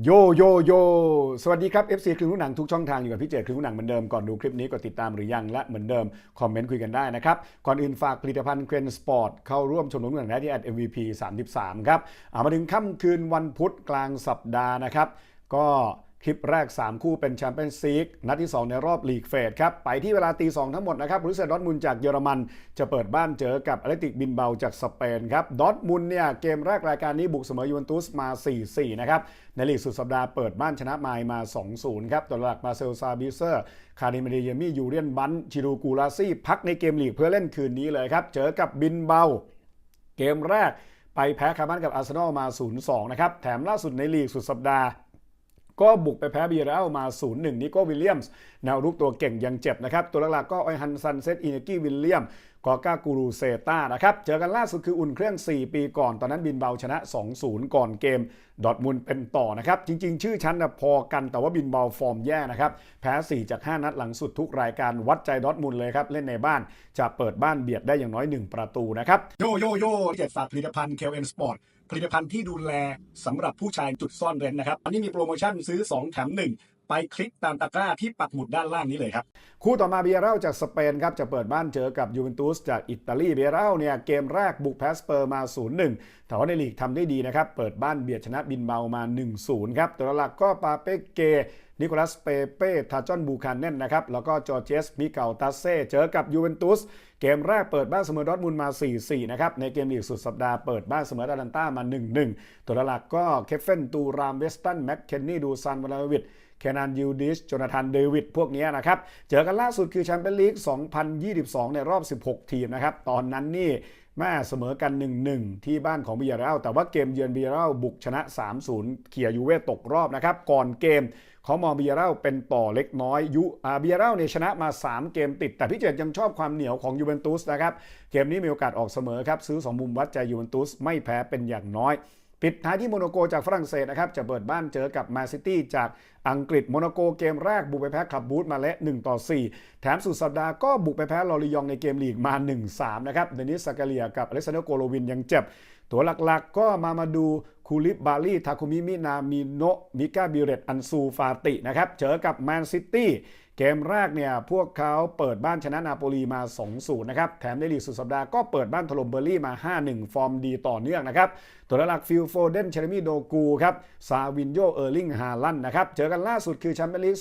โยโยโย สวัสดีครับ FC ครึ่งหนังทุกช่องทางอยู่กับพี่เจครึ่งหนังเหมือนเดิม ก่อนดูคลิปนี้กดติดตามหรือยังและเหมือนเดิม คอมเมนต์คุยกันได้นะครับ ก่อนอื่นฝากผลิตภัณฑ์เครนสปอร์ตเข้าร่วมชมรมหนังได้ที่ MVP 33 ครับเอามาถึงค่ำคืนวันพุธกลางสัปดาห์นะครับ ก็ คลิปแรก 3 คู่เป็นแชมเปี้ยนซีกนัดที่ 2 ในรอบลีกเฟสครับ ไปที่เวลาตี 2 ทั้งหมดนะครับบรูเซดอร์ทมุนจากเยอรมัน จะเปิดบ้านเจอกับอเลติกบินเบาจากสเปนครับดอร์ทมุนเนี่ย เกมแรกรายการนี้บุกเสมอยูเวนตุสมา 4-4 นะครับ ในลีกสุดสัปดาห์เปิดบ้านชนะไมล์มา 2-0 ครับตัวหลักมาเซลซาบิเซอร์ คาริมเดเยมี่ยูเรียนบันชิรูกูลาซี่พักในเกมลีกเพื่อเล่นคืนนี้เลยครับเจอกับบินเบา เกมแรกไปแพ้คาร์บันกับอาร์เซนอลมา 0-2 นะครับแถมล่าสุดในลีกสุดสัปดาห์ ก็บุกไปแพ้บีเรลมา 0-1 นิโก้วิลเลียมส์แนวรุกตัวเก่งยังเจ็บนะครับ ตัวหลักๆก็ไอฮันซันเซตอินเนกี้วิลเลียม กอก้ากูรูเซตานะครับเจอกันล่าสุดคืออุ่นเครื่อง 4 ปีก่อน ตอนนั้นบินเบาชนะ 2-0 ก่อนเกม ดอทมุนเป็นต่อนะครับ จริง ๆ ชื่อชั้นนะพอกันแต่ว่าบินเบาฟอร์มแย่นะครับ แพ้ 4 จาก 5 นัดหลังสุดทุกรายการวัดใจดอทมุนเลยครับ เล่นในบ้านจะเปิดบ้านเบียดได้อย่างน้อย 1 ประตูนะครับ โยโยโย่เจ็ดฝากผลิตภัณฑ์เคลเอ็นสปอร์ตผลิตภัณฑ์ที่ดูแลสำหรับผู้ชายจุดซ่อนเร้นนะครับอันนี้มีโปรโมชั่นซื้อ 2 แถม 1 ไปคลิกตามตะกร้าที่ปักหมุดด้านล่างนี้เลยครับ คู่ต่อมาเบียร์เรลจากสเปนครับจะเปิดบ้านเจอกับยูเวนตุสจากอิตาลีเบียร์เรลเนี่ยเกมแรกบุกแพสเปอร์มา 0-1แต่ว่าในลีกทำได้ดีนะครับเปิดบ้านเบียดชนะบินเบามา 1-0 ครับตัวหลักก็ปาเป้เก นิโคลัสเปเป้ทาจอนบูคานเนนนะครับ แล้วก็จอร์เจสมิเกาตัสเซ่เจอกับยูเวนตุสเกมแรกเปิดบ้านเสมอดอทมุนด์มา 4-4 นะครับ ในเกมลีกสุดสัปดาห์เปิดบ้านเสมออารันต้ามา 1-1 ตัวหลักก็เคฟเฟนตูรามเวสตันแม็กเคนนี่ดูซานวลาวิดแคนานยูดิชโจนาธานเดวิดพวกนี้นะครับ เจอกันล่าสุดคือแชมเปี้ยนลีก 2022 ในรอบ 16 ทีมนะครับ ตอนนั้นนี่แม่เสมอกัน 1-1 ที่บ้านของบียร์เรลแต่ว่าเกมเยือนบียร์เรลบุกชนะ 3-0เขี่ยยูเว่ตกรอบนะครับ ก่อนเกมเขามองบียร์เรลเป็นต่อเล็กน้อยยูอาบียร์เรลเนี่ยชนะมา 3 เกมติด แต่พี่เจตยังชอบความเหนียวของยูเวนตุสนะครับ เกมนี้มีโอกาสออกเสมอครับ ซื้อ 2 มุมวัดใจยูเวนตุสไม่แพ้เป็นอย่างน้อย ปิดท้ายที่โมโนโกจากฝรั่งเศสนะครับจะเปิดบ้านเจอกับแมนซิตี้จากอังกฤษโมโนโกเกมแรกบุกไปแพ้คลับบูธมาและ1ต่อ 4 แถมสุดสัปดาห์ก็บุกไปแพ้ลอริยองในเกมลีกมา 1-3 นะครับเดนิสซากาเลียกับอเล็กซานเดโกโลวินยังเจ็บ ตัวหลักๆก็มามาดู คูลิปบาลีทาคุมิมินามิโนะมิกาบิเรตอันซูฟาตินะครับเจอกับแมนซิตี้เกมแรกเนี่ยพวกเขาเปิดบ้านชนะนาโปลีมา 2-0 นะครับ แถมในลีกสุดสัปดาห์ก็เปิดบ้านถล่มเบอร์ลี่มา 5-1 ฟอร์มดีต่อเนื่องนะครับ ตัวหลักฟิลโฟเดนเชเรมีโดกูครับ ซาวินโยเออร์ลิงฮาลันนะครับ เจอกันล่าสุดคือแชมเปี้ยนลีก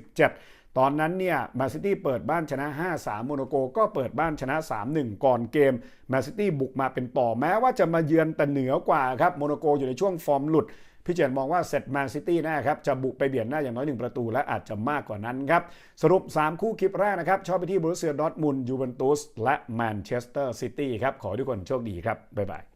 2017 ตอนนั้นเนี่ยแมนซิตี้เปิดบ้านชนะ 5-3 โมโนโกก็เปิดบ้านชนะ 3-1 ก่อนเกมแมนซิตี้บุกมาเป็นต่อแม้ว่าจะมาเยือนแต่เหนือกว่าครับโมโนโกอยู่ในช่วงฟอร์มหลุดพี่เจนมองว่าเสร็จแมนซิตี้แน่ครับ จะบุกไปเบียดหน้าอย่างน้อย 1 ประตู และอาจจะมากกว่านั้นครับ สรุป 3 คู่คลิปแรกนะครับ ชอบไปที่บรูเซียดอร์ทมุนยูเวนตุสและแมนเชสเตอร์ซิตี้ครับ ขอทุกคนโชคดีครับ บ๊ายบาย